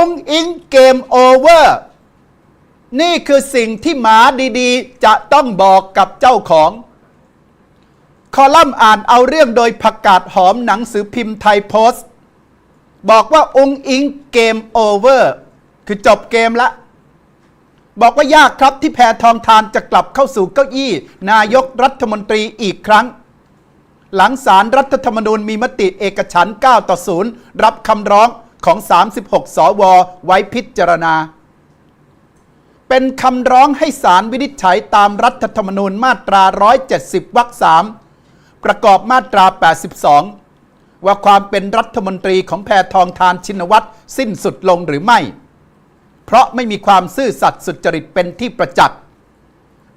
องอิงเกมโอเวอร์นี่คือสิ่งที่หมาดีๆ จะต้องบอกกับเจ้าของ คอลัมน์อ่านเอาเรื่องโดยผักกาดหอมหนังสือพิมพ์ไทยโพสต์ บอกว่าองอิงเกมโอเวอร์คือจบเกมละ บอกว่ายากครับที่แพทองทานจะกลับเข้าสู่เก้าอี้ นายกรัฐมนตรีอีกครั้ง หลังสารรัฐธรรมนูญมีมติเอกฉันท์9ต่อ0รับคำร้อง ของ 36 สว ไว้พิจารณา เป็นคำร้องให้สารวินิจฉัยตามรัฐธรรมนูญมาตรา 170 วรรค3ประกอบมาตรา 82 ว่าความเป็นรัฐมนตรีของแพทองทานชินวัตรสิ้นสุดลงหรือไม่ เพราะไม่มีความซื่อสัตย์สุจริตเป็นที่ประจักษ์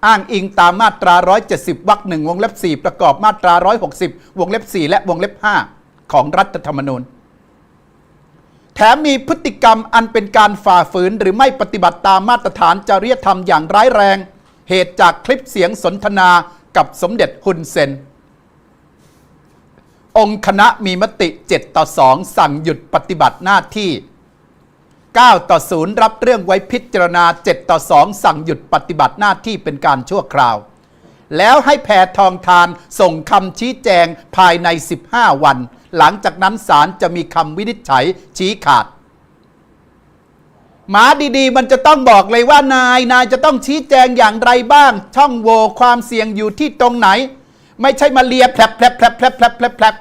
อ้างอิงตามมาตรา 170 วรรคหนึ่งวงเล็บ 4 ประกอบมาตรา 160 วงเล็บ 4 และวงเล็บ 5 ของรัฐธรรมนูญ แถมมีพฤติกรรมอันเป็นการฝ่าฝืน หรือไม่ปฏิบัติตามมาตรฐานจริยธรรมอย่างร้ายแรง เหตุจากคลิปเสียงสนทนากับสมเด็จฮุนเซน องค์คณะมีมติ 7 ต่อ 2 สั่งหยุดปฏิบัติหน้าที่ 9 ต่อ 0 รับเรื่องไว้พิจารณา 7 ต่อ 2 สั่งหยุดปฏิบัติหน้าที่เป็นการชั่วคราว แล้วให้แพทองทานส่งคำชี้แจงภายใน 15 วัน หลังจากนั้นศาลจะมีคำวินิจฉัยชี้ขาด หมาดีๆ มันจะต้องบอกเลยว่านายนายจะต้องชี้แจงอย่างไรบ้าง ช่องโหว่ความเสี่ยงอยู่ที่ตรงไหน ไม่ใช่มาเลียแผลบแผลบแผลบแผลบแผลบแผลบ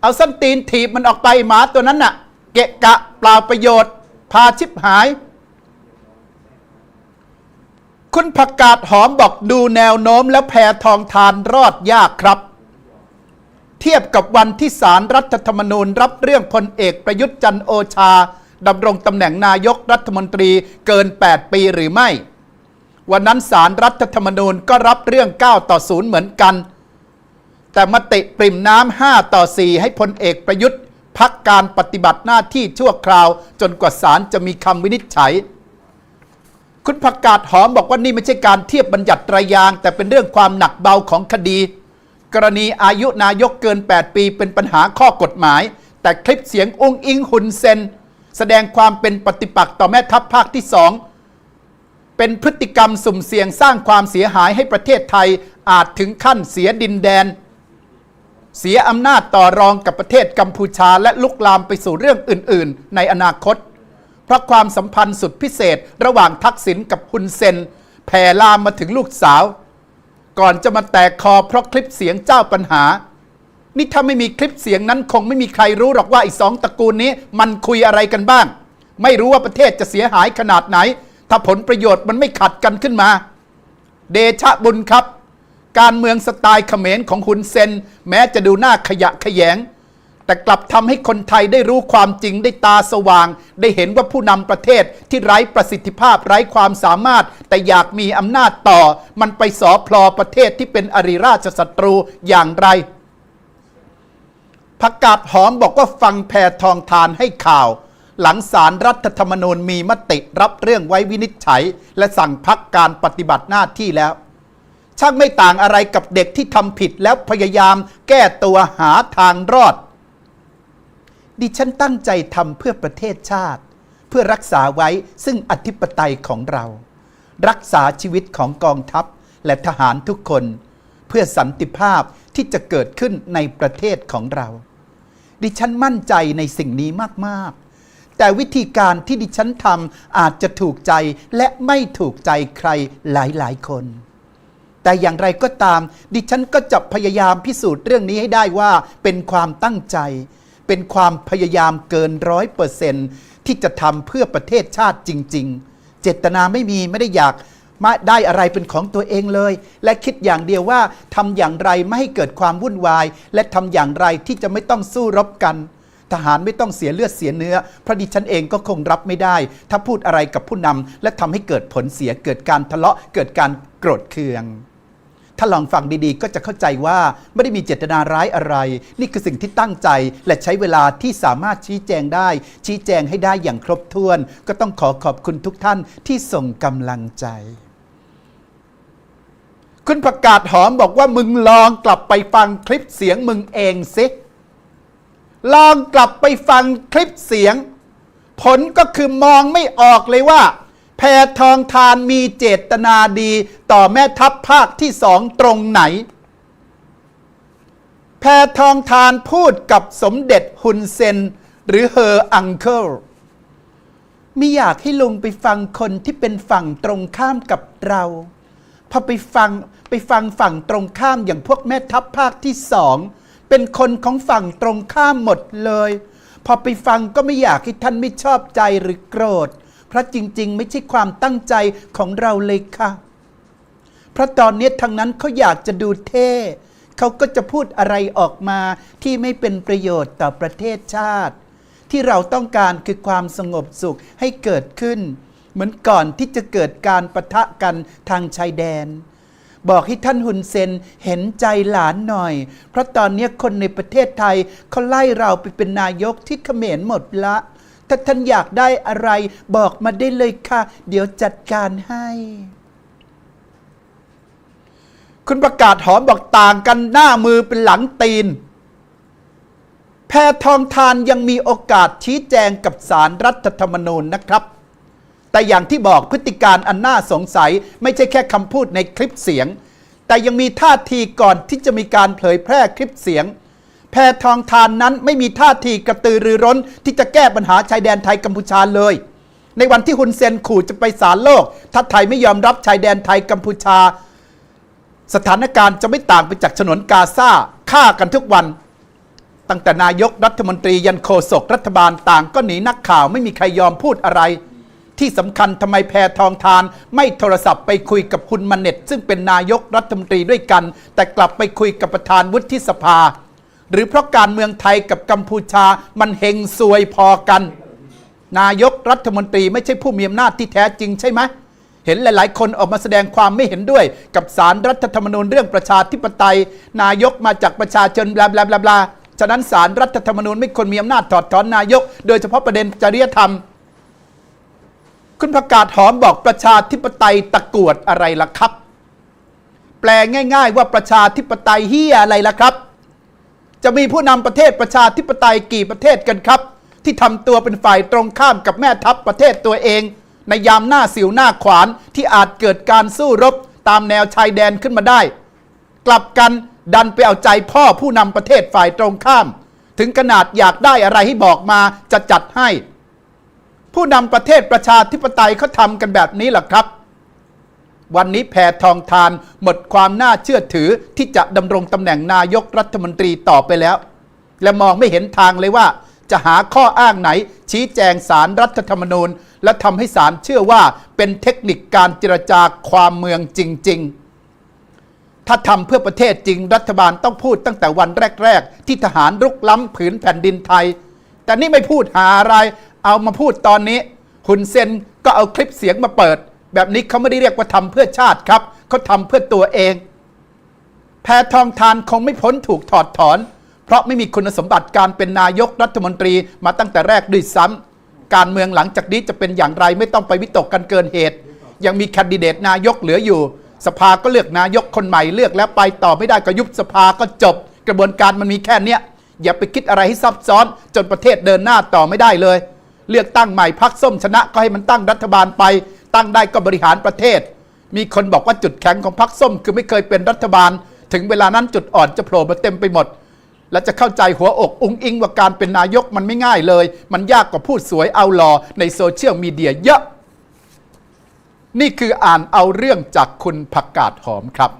เอาส้นตีนถีบมันออกไปหมาตัวนั้นน่ะ เกะกะเปล่าประโยชน์ พาชิบหาย คุณผักกาดหอมบอกดูแนวโน้มแล้วแพทองทานรอดยากครับ เทียบกับวันที่สารรัฐธรรมนูญ รับเรื่องพลเอกประยุทธ์จันโอชาดำรงตำแหน่งนายกรัฐมนตรีเกิน 8 ปีหรือไม่ วันนั้นสารรัฐธรรมนูญก็รับเรื่อง 9 ต่อ 0 เหมือนกัน แต่มติปริ่มน้ำ 5 ต่อ 4 ให้พลเอกประยุทธ์ พักการปฏิบัติหน้าที่ชั่วคราว จนกว่าศาลจะมีคำวินิจฉัย คุณผักกาดหอมบอกว่านี่ไม่ใช่การเทียบบัญญัติรายาง แต่เป็นเรื่องความหนักเบาของคดี กรณีอายุนายกเกิน 8 ปีเป็นปัญหาข้อกฎหมาย แต่คลิปเสียงองค์อิงหุนเซน แสดงความเป็นปฏิปักษ์ต่อแม่ทัพภาคที่สองเป็นพฤติกรรมสุ่มเสี่ยงสร้างความเสียหายให้ประเทศไทยอาจถึงขั้นเสียดินแดน เสียอำนาจต่อรองกับประเทศกัมพูชาและลุกลามไปสู่เรื่องอื่น ๆ ในอนาคต เพราะความสัมพันธ์สุดพิเศษระหว่างทักษิณกับฮุนเซนแผ่ลามมาถึงลูกสาว ก่อนจะมาแตกคอเพราะคลิปเสียงเจ้าปัญหา นี่ถ้าไม่มีคลิปเสียงนั้นคงไม่มีใครรู้หรอกว่าไอ้สองตระกูลนี้ มันคุยอะไรกันบ้าง ไม่รู้ว่าประเทศจะเสียหายขนาดไหน ถ้าผลประโยชน์มันไม่ขัดกันขึ้นมา เดชะบุญครับ การเมืองสไตล์เขมรของฮุนเซน แม้จะดูหน้าขยะขยง แต่กลับทำให้คนไทยได้รู้ความจริงได้ตาสว่าง ได้เห็นว่าผู้นำประเทศที่ไร้ประสิทธิภาพไร้ความสามารถ แต่อยากมีอำนาจต่อ มันไปสอพลอประเทศที่เป็นอริราชศัตรูอย่างไรพักกาดหอมบอกว่าฟังแพทองทานให้ข่าว หลังสารรัฐธรรมนูญมีมติรับเรื่องไว้วินิจฉัย และสั่งพักการปฏิบัติหน้าที่แล้ว ช่างไม่ต่างอะไรกับเด็กที่ทำผิดแล้วพยายามแก้ตัวหาทางรอด ดิฉันตั้งใจทำเพื่อประเทศชาติ เพื่อรักษาไว้ซึ่งอธิปไตยของเรา รักษาชีวิตของกองทัพและทหารทุกคน เพื่อสันติภาพที่จะเกิดขึ้นในประเทศของเรา ดิฉันมั่นใจในสิ่งนี้มากๆ แต่วิธีการที่ดิฉันทำอาจจะถูกใจและไม่ถูกใจใครหลายๆคน แต่อย่างไรก็ตาม ดิฉันก็จะพยายามพิสูจน์เรื่องนี้ให้ได้ว่าเป็นความตั้งใจ เป็นความพยายามเกินร้อยเปอร์เซนที่จะทำเพื่อประเทศชาติจริง ๆ เจตนาไม่มีไม่ได้อยากมาได้อะไรเป็นของตัวเองเลย และคิดอย่างเดียวว่าทำอย่างไรไม่ให้เกิดความวุ่นวาย และทำอย่างไรที่จะไม่ต้องสู้รบกัน ทหารไม่ต้องเสียเลือดเสียเนื้อพระดิฉันเองก็คงรับไม่ได้ ถ้าพูดอะไรกับผู้นำและทำให้เกิดผลเสียเกิดการทะเลาะเกิดการโกรธเคือง ถ้าลองฟังดีๆ ก็จะเข้าใจว่าไม่ได้มีเจตนาร้ายอะไร นี่คือสิ่งที่ตั้งใจ และใช้เวลาที่สามารถชี้แจงได้ ชี้แจงให้ได้อย่างครบถ้วน ก็ต้องขอขอบคุณทุกท่านที่ส่งกำลังใจ คุณประกาศหอมบอกว่ามึงลองกลับไปฟังคลิปเสียงมึงเองสิลองกลับไปฟังคลิปเสียง ผลก็คือมองไม่ออกเลยว่า แพทองทานมีเจตนาดี ต่อแม่ทัพภาคที่สองตรงไหน แพทองทานพูดกับสมเด็จฮุนเซน หรือเฮออังเคิลไม่อยากให้ลุงไปฟังคนที่เป็นฝั่งตรงข้ามกับเราพอไปฟังไปฟังฝั่งตรงข้ามอย่างพวกแม่ทัพภาคที่สองเป็นคนของฝั่งตรงข้ามหมดเลย พอไปฟังก็ไม่อยากให้ท่านไม่ชอบใจหรือโกรธ พราะจริง ๆ ไม่ใช่ความตั้งใจของเราเลยค่ะเพราะตอนนี้ทางนั้นเขาอยากจะดูเท่เขาก็จะพูดอะไรออกมาที่ไม่เป็นประโยชน์ต่อประเทศชาติ ที่เราต้องการคือความสงบสุขให้เกิดขึ้น เหมือนก่อนที่จะเกิดการประทะกันทางชายแดน บอกให้ท่านฮุนเซนเห็นใจหลานหน่อย เพราะตอนนี้คนในประเทศไทยเขาไล่เราไปเป็นนายกที่เขมรหมดละ ถ้าท่านอยากได้อะไร บอกมาได้เลยค่ะ เดี๋ยวจัดการให้ คุณประกาศหอมบอกต่างกันหน้ามือเป็นหลังตีน แพทองทานยังมีโอกาสชี้แจงกับสารรัฐธรรมนูญนะครับแต่อย่างที่บอกพฤติการอันน่าสงสัยไม่ใช่แค่คำพูดในคลิปเสียง แต่ยังมีท่าทีก่อนที่จะมีการเผยแพร่คลิปเสียง แพทองทานนั้นไม่มีท่าทีกระตือรือร้น ที่จะแก้ปัญหาชายแดนไทยกัมพูชาเลย ในวันที่ฮุนเซนขู่จะไปศาลโลก ถ้าไทยไม่ยอมรับชายแดนไทยกัมพูชา สถานการณ์จะไม่ต่างไปจากฉนวนกาซาฆ่ากันทุกวัน ตั้งแต่นายกรัฐมนตรียันโฆษกรัฐบาลต่างก็หนีนักข่าวไม่มีใครยอมพูดอะไรที่สำคัญทำไมแพทองทาน ไม่โทรศัพท์ไปคุยกับคุณมันเน็ต ซึ่งเป็นนายกรัฐมนตรีด้วยกัน แต่กลับไปคุยกับประธานวุฒิสภา หรือเพราะการเมืองไทยกับกัมพูชามันเฮงซวยพอกัน นายกรัฐมนตรีไม่ใช่ผู้มีอำนาจที่แท้จริงใช่ไหมเห็นหลาย ๆ คนออกมาแสดงความไม่เห็นด้วย กับสารรัฐธรรมนูญเรื่องประชาธิปไตย นายกมาจากประชาชนบลาบลาบลาบลาฉะนั้นสารรัฐธรรมนูญไม่ควรมีอำนาจถอดถอนนายก โดยเฉพาะประเด็นจริยธรรม คุณประกาศหอมบอกประชาธิปไตยตะกวดอะไรล่ะครับ แปลง่าย ๆ ว่าประชาธิปไตยเฮียอะไรล่ะครับ จะมีผู้นำประเทศประชาธิปไตยกี่ประเทศกันครับ ที่ทำตัวเป็นฝ่ายตรงข้ามกับแม่ทัพประเทศตัวเอง ในยามหน้าสิวหน้าขวานที่อาจเกิดการสู้รบตามแนวชายแดนขึ้นมาได้ กลับกันดันไปเอาใจพ่อผู้นำประเทศฝ่ายตรงข้าม ถึงขนาดอยากได้อะไรให้บอกมาจะจัดให้ ผู้นำประเทศประชาธิปไตยเขาทำกันแบบนี้แหละครับ วันนี้แพทองทาน หมดความน่าเชื่อถือที่จะดำรงตำแหน่งนายกรัฐมนตรีต่อไปแล้ว และมองไม่เห็นทางเลยว่า จะหาข้ออ้างไหน ชี้แจงสารรัฐธรรมนูญ และทำให้สารเชื่อว่าเป็นเทคนิคการเจรจาความเมืองจริง ๆถ้าทำเพื่อประเทศจริงรัฐบาลต้องพูดตั้งแต่วันแรก ๆ ที่ทหารรุกล้ำผืนแผ่นดินไทย แต่นี่ไม่พูดหาอะไร เอามาพูดตอนนี้หุนเซนก็เอาคลิปเสียงมาเปิด แบบนี้เขาไม่ได้เรียกว่าทำเพื่อชาติครับเขาทำเพื่อตัวเอง แพทองทานคงไม่พ้นถูกถอดถอน เพราะไม่มีคุณสมบัติการเป็นนายกรัฐมนตรีมาตั้งแต่แรกด้วยซ้ำการเมืองหลังจากนี้จะเป็นอย่างไรไม่ต้องไปวิตกกันเกินเหตุ ยังมีแคนดิเดตนายกเหลืออยู่ สภาก็เลือกนายกคนใหม่เลือกแล้วไปต่อไม่ได้ก็ยุบสภาก็จบ กระบวนการมันมีแค่เนี้ยอย่าไปคิดอะไรให้ซับซ้อน จนประเทศเดินหน้าต่อไม่ได้เลย เลือกตั้งใหม่พักส้มชนะก็ให้มันตั้งรัฐบาลไป ตั้งได้ก็บริหารประเทศ มีคนบอกว่าจุดแข็งของพรรคส้ม คือไม่เคยเป็นรัฐบาล ถึงเวลานั้นจุดอ่อนจะโผล่มาเต็มไปหมด และจะเข้าใจหัวอกอุ้งอิงว่าการเป็นนายกมันไม่ง่ายเลย มันยากกว่าพูดสวยเอาหลอในโซเชียลมีเดียเยอะ นี่คืออ่านเอาเรื่องจากคุณผักกาดหอมครับ